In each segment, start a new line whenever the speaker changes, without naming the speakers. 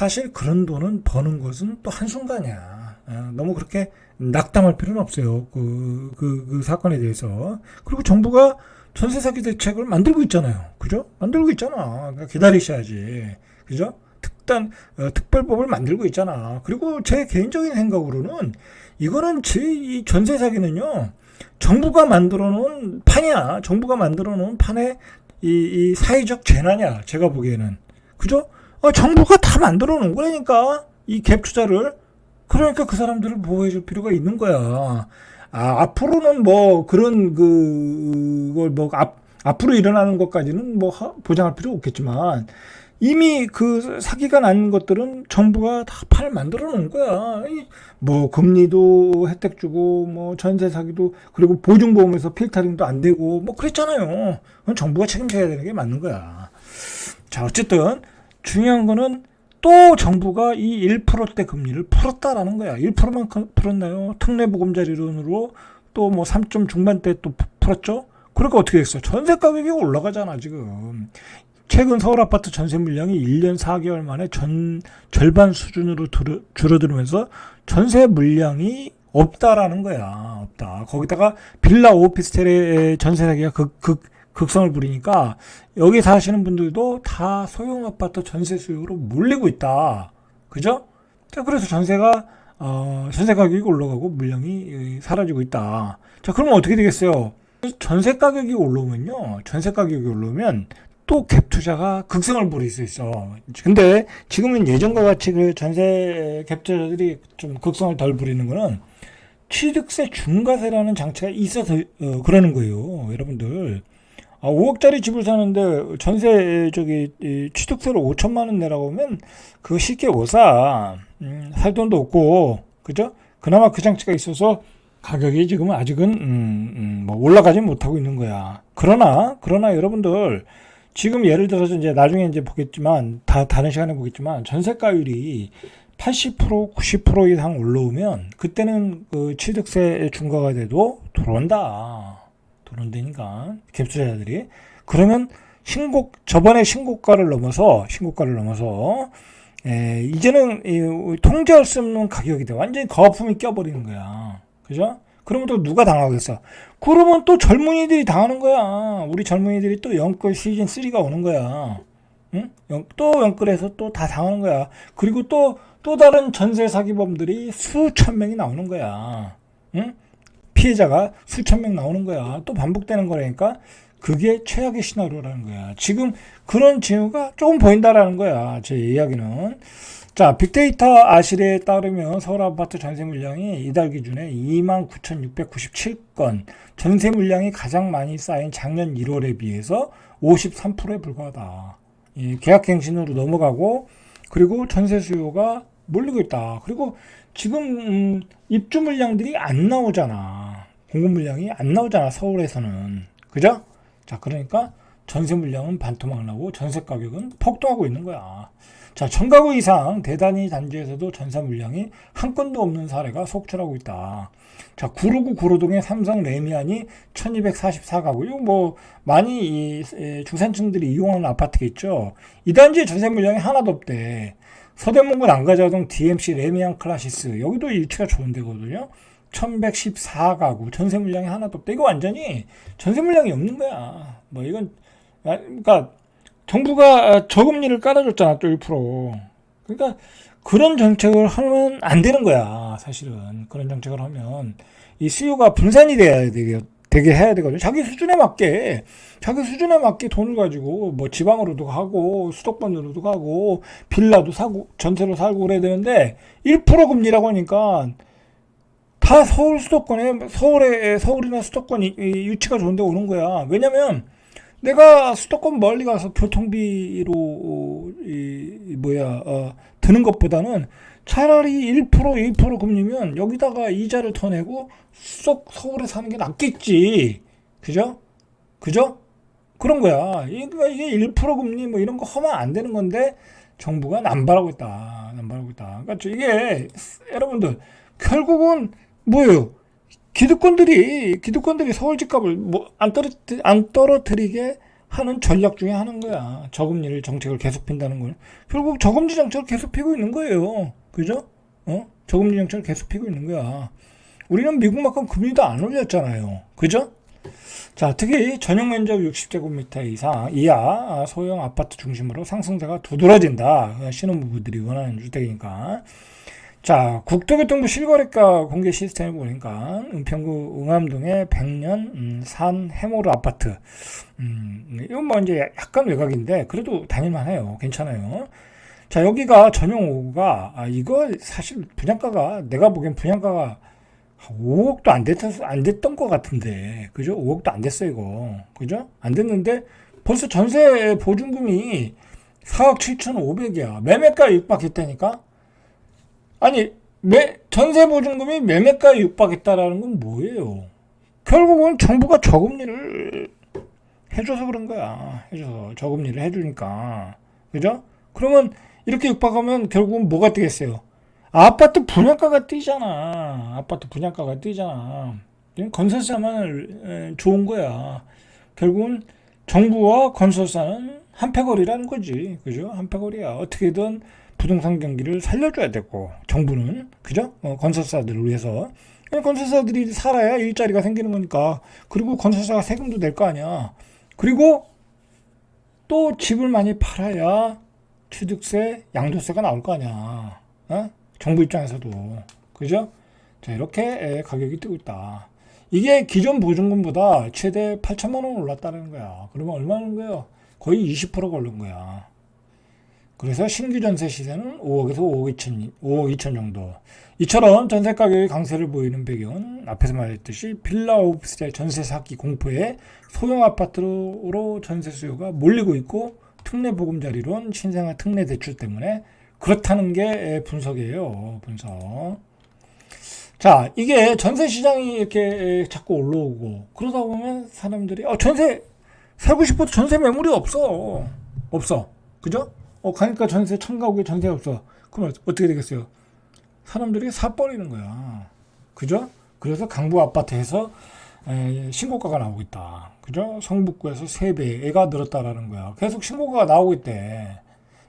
사실 그런 돈은 버는 것은 또 한순간이야. 어, 너무 그렇게 낙담할 필요는 없어요. 그, 그, 그 사건에 대해서. 그리고 정부가 전세 사기 대책을 만들고 있잖아요. 그죠? 만들고 있잖아. 그러니까 기다리셔야지. 그죠? 특단, 어, 특별법을 만들고 있잖아. 그리고 제 개인적인 생각으로는 이거는 제 이 전세 사기는요. 정부가 만들어 놓은 판이야. 정부가 만들어 놓은 판에 이, 이 사회적 재난이야. 제가 보기에는. 그죠? 어, 정부가 다 만들어 놓은 거라니까. 이 갭 투자를. 그러니까 그 사람들을 보호해 줄 필요가 있는 거야. 아, 앞으로는 뭐 그런 그, 그걸 뭐 앞, 앞으로 일어나는 것까지는 뭐 하- 보장할 필요 없겠지만 이미 그 사기가 난 것들은 정부가 다 판을 만들어 놓은 거야. 이뭐 금리도 혜택 주고 뭐 전세 사기도 그리고 보증보험에서 필터링도 안 되고 뭐 그랬잖아요. 그건 정부가 책임져야 되는 게 맞는 거야. 자, 어쨌든 중요한 거는 또 정부가 이 1%대 금리를 풀었다라는 거야. 1%만 풀었나요? 특례보금자리론으로 또 뭐 3점 중반대 또 풀었죠? 그러니까 어떻게 됐어? 전세 가격이 올라가잖아, 지금. 최근 서울 아파트 전세 물량이 1년 4개월 만에 전 절반 수준으로 들- 줄어들면서 전세 물량이 없다라는 거야. 없다. 거기다가 빌라 오피스텔의 전세 사기가 극, 극, 극성을 부리니까 여기 사시는 분들도 다 소형 아파트 전세 수요로 몰리고 있다. 그죠? 자, 그래서 전세가 어, 전세 가격이 올라가고 물량이 에, 사라지고 있다. 자, 그러면 어떻게 되겠어요? 전세 가격이 올라오면요. 전세 가격이 올라오면 또 갭 투자가 극성을 부릴 수 있어. 근데 지금은 예전과 같이 그 전세 갭 투자들이 좀 극성을 덜 부리는 거는 취득세 중과세라는 장치가 있어서 어, 그러는 거예요. 여러분들. 아, 5억짜리 집을 사는데 전세 저기 이 취득세를 5천만 원 내라고 하면 그거 쉽게 못 사. 음, 살 돈도 없고 그죠? 그나마 그 장치가 있어서 가격이 지금은 아직은 음, 음, 뭐 올라가지 못하고 있는 거야. 그러나 그러나 여러분들 지금 예를 들어서 이제 나중에 이제 보겠지만 다 다른 시간에 보겠지만 전세가율이 80% 90% 이상 올라오면 그때는 그 취득세 중과가 돼도 들어온다. 들어온다니까 갭투자자들이 그러면 신고 저번에 신고가를 넘어서 신고가를 넘어서 에, 이제는 이, 통제할 수 없는 가격이 돼 완전히 거품이 껴버리는 거야 그죠? 그러면 또 누가 당하겠어? 그러면 또 젊은이들이 당하는 거야 우리 젊은이들이 또 연끌 시즌 3가 오는 거야 응? 연- 또 연끌해서 또 다 당하는 거야 그리고 또 또 다른 전세 사기범들이 수천 명이 나오는 거야 응? 피해자가 수천 명 나오는 거야. 또 반복되는 거라니까 그게 최악의 시나리오라는 거야. 지금 그런 징후가 조금 보인다라는 거야. 제 이야기는. 자, 빅데이터 아실에 따르면 서울 아파트 전세 물량이 이달 기준에 29,697건, 전세 물량이 가장 많이 쌓인 작년 1월에 비해서 53%에 불과하다. 이 계약갱신으로 넘어가고, 그리고 전세 수요가 몰리고 있다. 그리고 지금 음, 입주 물량들이 안 나오잖아. 공급 물량이 안 나오잖아. 서울에서는. 그죠? 자, 그러니까 전세 물량은 반토막 나고 전세 가격은 폭등하고 있는 거야. 자, 천가구 이상 대단위 단지에서도 전세 물량이 한 건도 없는 사례가 속출하고 있다. 자, 구로구 구로동의 삼성 레미안이 1244가구. 이거 뭐, 많이 이, 에, 중산층들이 이용하는 아파트겠죠. 이 단지에 전세 물량이 하나도 없대. 서대문구 난가자동 DMC 레미안 클라시스. 여기도 위치가 좋은 데거든요. 1114가구. 전세 물량이 하나도 없대. 이거 완전히 전세 물량이 없는 거야. 뭐, 이건, 아, 그러니까, 정부가 저금리를 깔아줬잖아, 또 1%. 그러니까, 그런 정책을 하면 안 되는 거야, 사실은. 그런 정책을 하면. 이 수요가 분산이 돼야 되게, 되게 해야 되거든요. 자기 수준에 맞게, 자기 수준에 맞게 돈을 가지고, 뭐 지방으로도 가고, 수도권으로도 가고, 빌라도 사고, 전세로 살고 그래야 되는데, 1% 금리라고 하니까, 다 서울 수도권에, 서울에, 서울이나 수도권 유치가 좋은 데 오는 거야. 왜냐면, 내가 수도권 멀리 가서 교통비로, 어, 이, 이 뭐야, 어, 드는 것보다는 차라리 1% 2% 금리면 여기다가 이자를 더 내고 쏙 서울에 사는 게 낫겠지. 그죠? 그죠? 그런 거야. 그러니까 이게 1% 금리 뭐 이런 거 하면 안 되는 건데 정부가 남발하고 있다. 남발하고 있다. 그러니까 저 이게 여러분들 결국은 뭐예요? 기득권들이 기득권들이 서울 집값을 뭐 안 떨어 안 떨어뜨리게 하는 전략 중에 하는 거야. 저금리를 정책을 계속 핀다는 걸. 결국 저금리 정책을 계속 피고 있는 거예요. 그죠? 어? 저금리 정책을 계속 피고 있는 거야. 우리는 미국만큼 금리도 안 올렸잖아요. 그죠? 자, 특히 전용 면적 60제곱미터 이상 이하 소형 아파트 중심으로 상승세가 두드러진다. 신혼부부들이 원하는 주택이니까. 자, 국토교통부 실거래가 공개 시스템을 보니까 은평구 응암동의 백년 음, 산 해모르 아파트. 음, 이건 뭐 이제 약간 외곽인데 그래도 다닐만해요. 괜찮아요. 자, 여기가 전용 5구가 아, 이거 사실 분양가가 내가 보기엔 분양가가 5억도 안 됐던, 안 됐던 것 같은데. 그죠? 5억도 안 됐어, 이거. 그죠? 안 됐는데 벌써 전세 보증금이 4억 7,500이야. 매매가에 육박했다니까? 아니, 매, 전세 보증금이 매매가에 육박했다라는 건 뭐예요? 결국은 정부가 저금리를 해줘서 그런 거야. 해줘서. 저금리를 해주니까. 그죠? 그러면 이렇게 육박하면 결국은 뭐가 뜨겠어요? 아파트 분양가가 뛰잖아. 아파트 분양가가 뛰잖아. 건설사만 좋은 거야. 결국은 정부와 건설사는 한패거리라는 거지. 그죠? 한패거리야. 어떻게든 부동산 경기를 살려줘야 되고, 정부는. 그죠? 어, 건설사들을 위해서. 건설사들이 살아야 일자리가 생기는 거니까. 그리고 건설사가 세금도 낼 거 아니야. 그리고 또 집을 많이 팔아야 취득세, 양도세가 나올 거 아니야. 어? 정부 입장에서도 그죠? 자 이렇게 가격이 뜨고 있다. 이게 기존 보증금보다 최대 8천만 원 올랐다는 거야. 그러면 얼마는 거야? 거의 20%가 오른 거야. 그래서 신규 전세 시세는 5억에서 5억 2천, 5억 2천 정도. 이처럼 전세 가격의 강세를 보이는 배경은 앞에서 말했듯이 빌라 오피스텔 전세 사기 공포에 소형 아파트로 전세 수요가 몰리고 있고 특례 보금자리론 신생아 특례 대출 때문에 그렇다는 게 분석이에요. 분석. 자, 이게 전세 시장이 이렇게 자꾸 올라오고 그러다 보면 사람들이 어, 전세 살고 싶어도 전세 매물이 없어. 없어. 그죠? 어, 가니까 전세 청가구에 전세 없어. 그러면 어떻게 되겠어요? 사람들이 사버리는 거야. 그죠? 그래서 강부 아파트에서 에, 신고가가 나오고 있다. 그죠? 성북구에서 3배가 늘었다라는 거야. 계속 신고가가 나오고 있대.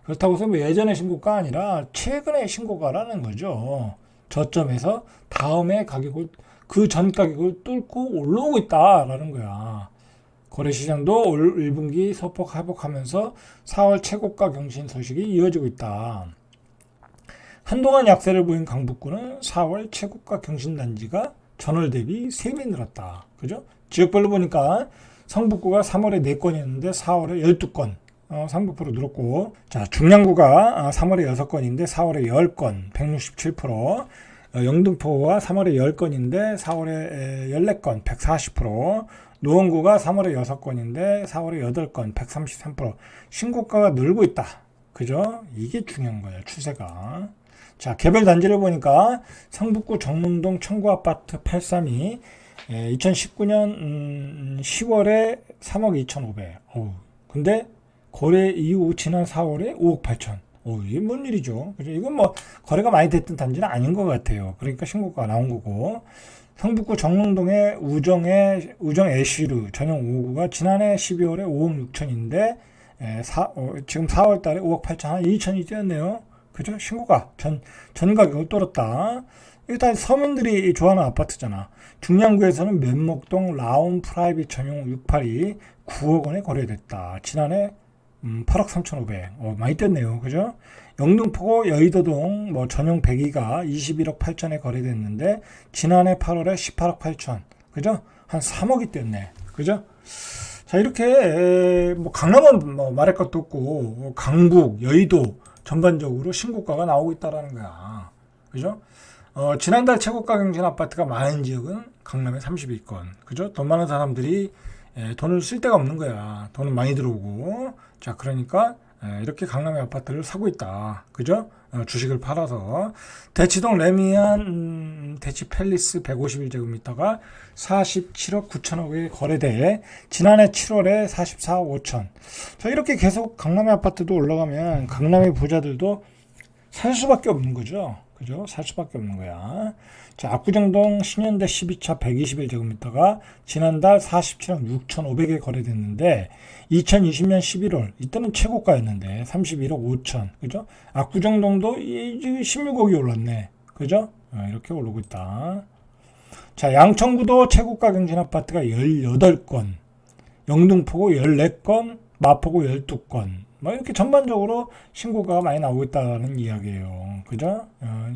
그렇다고 해서 뭐 예전의 신고가 아니라 최근의 신고가라는 거죠. 저점에서 다음에 가격을 그 전 가격을 뚫고 올라오고 있다라는 거야. 거래시장도 올 1분기 소폭 회복하면서 4월 최고가 경신 소식이 이어지고 있다. 한동안 약세를 보인 강북구는 4월 최고가 경신 단지가 전월 대비 3배 늘었다. 그죠? 지역별로 보니까 성북구가 3월에 4건이었는데 4월에 12건, 어, 3%로 늘었고, 자, 중량구가 3월에 6건인데 4월에 10건, 167%, 어, 영등포가 3월에 10건인데 4월에 14건, 140%, 노원구가 3월에 6건인데 4월에 8건, 133%. 신고가가 늘고 있다. 그죠? 이게 중요한 거예요, 추세가. 자, 개별 단지를 보니까 성북구 정문동 청구 아파트 832, 2019년 10월에 3억 2,500. 어우, 근데 거래 이후 지난 4월에 5억 8천. 어, 이게 뭔 일이죠? 그죠? 이건 뭐 거래가 많이 됐던 단지는 아닌 것 같아요. 그러니까 신고가 나온 거고. 성북구 정릉동의 우정의 우정 애쉬르 전용 5구가 지난해 12월에 5억 6천인데 에, 사, 어, 지금 4월 달에 5억 8천 한 2천이 뛰었네요. 그죠? 신고가 전, 전 가격을 떨었다. 일단 서민들이 좋아하는 아파트잖아. 중량구에서는 면목동 라운 프라이빗 전용 682 9억 원에 거래됐다. 지난해 음, 8억 3,500. 어, 많이 뛰었네요. 그죠? 영등포구 여의도동 뭐 전용 102가 21억 8천에 거래됐는데 지난해 8월에 18억 8천. 그죠? 한 3억이 뛰었네. 그죠? 자, 이렇게 에, 뭐 강남은 뭐 말할 것도 없고 뭐 강북, 여의도 전반적으로 신고가가 나오고 있다라는 거야. 그죠? 어, 지난달 최고가 경신 아파트가 많은 지역은 강남에 32건. 그죠? 돈 많은 사람들이 에, 돈을 쓸 데가 없는 거야. 돈은 많이 들어오고. 자, 그러니까 에, 이렇게 강남의 아파트를 사고 있다. 그죠? 어, 주식을 팔아서. 대치동 레미안 음, 대치 팰리스 151제곱미터가 47억 9천억에 거래돼 지난해 7월에 44억 5천. 자, 이렇게 계속 강남의 아파트도 올라가면 강남의 부자들도 살 수밖에 없는 거죠. 그죠? 살 수밖에 없는 거야. 자, 압구정동 신현대 12차 121제곱미터가 지난달 47억 6,500에 거래됐는데 2020년 11월 이때는 최고가였는데 31억 5천 그죠? 압구정동도 이제 16억이 올랐네. 그죠? 어, 이렇게 오르고 있다. 자, 양천구도 최고가 경신 아파트가 18건, 영등포구 14건, 마포구 12건, 뭐 이렇게 전반적으로 신고가가 많이 나오고 있다는 이야기예요. 그죠? 어,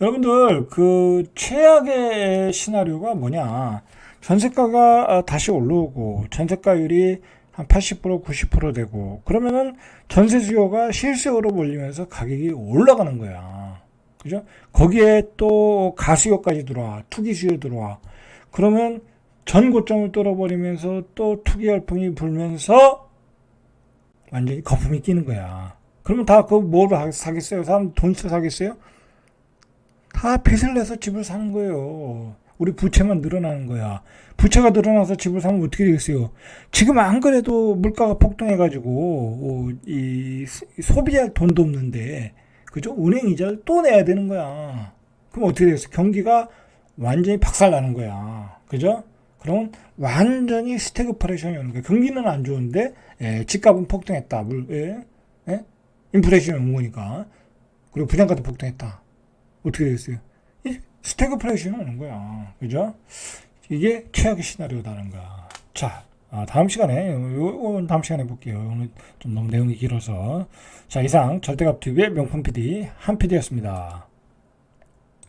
여러분들 그 최악의 시나리오가 뭐냐? 전세가가 어, 다시 올라오고 전세가율이 한 80% 90% 되고 그러면은 전세 수요가 실수요로 몰리면서 가격이 올라가는 거야. 그죠? 거기에 또 가수요까지 들어와 투기 수요 들어와 그러면 전 고점을 뚫어버리면서 또 투기 열풍이 불면서 완전히 거품이 끼는 거야. 그러면 다그뭘 사겠어요? 사람 돈 있어 사겠어요? 다 빚을 내서 집을 사는 거예요. 우리 부채만 늘어나는 거야. 부채가 늘어나서 집을 사면 어떻게 되겠어요? 지금 안 그래도 물가가 폭등해가지고 어, 이 소비할 돈도 없는데 그죠? 은행 이자를 또 내야 되는 거야. 그럼 어떻게 되겠어요? 경기가 완전히 박살나는 거야. 그죠? 그러면 완전히 스태그플레이션이 오는 거야. 경기는 안 좋은데 예, 집값은 폭등했다. 물, 예? 예? 인플레이션이 온 거니까. 그리고 부장가도 폭등했다. 어떻게 되겠어요? 이 스태그플레이션이 오는 거야. 그죠? 이게 최악의 시나리오다는 거야. 자, 아, 다음 시간에, 요, 요, 다음 시간에 볼게요. 오늘 좀 너무 내용이 길어서. 자, 이상 절대값 TV의 명품 PD, 한 PD였습니다.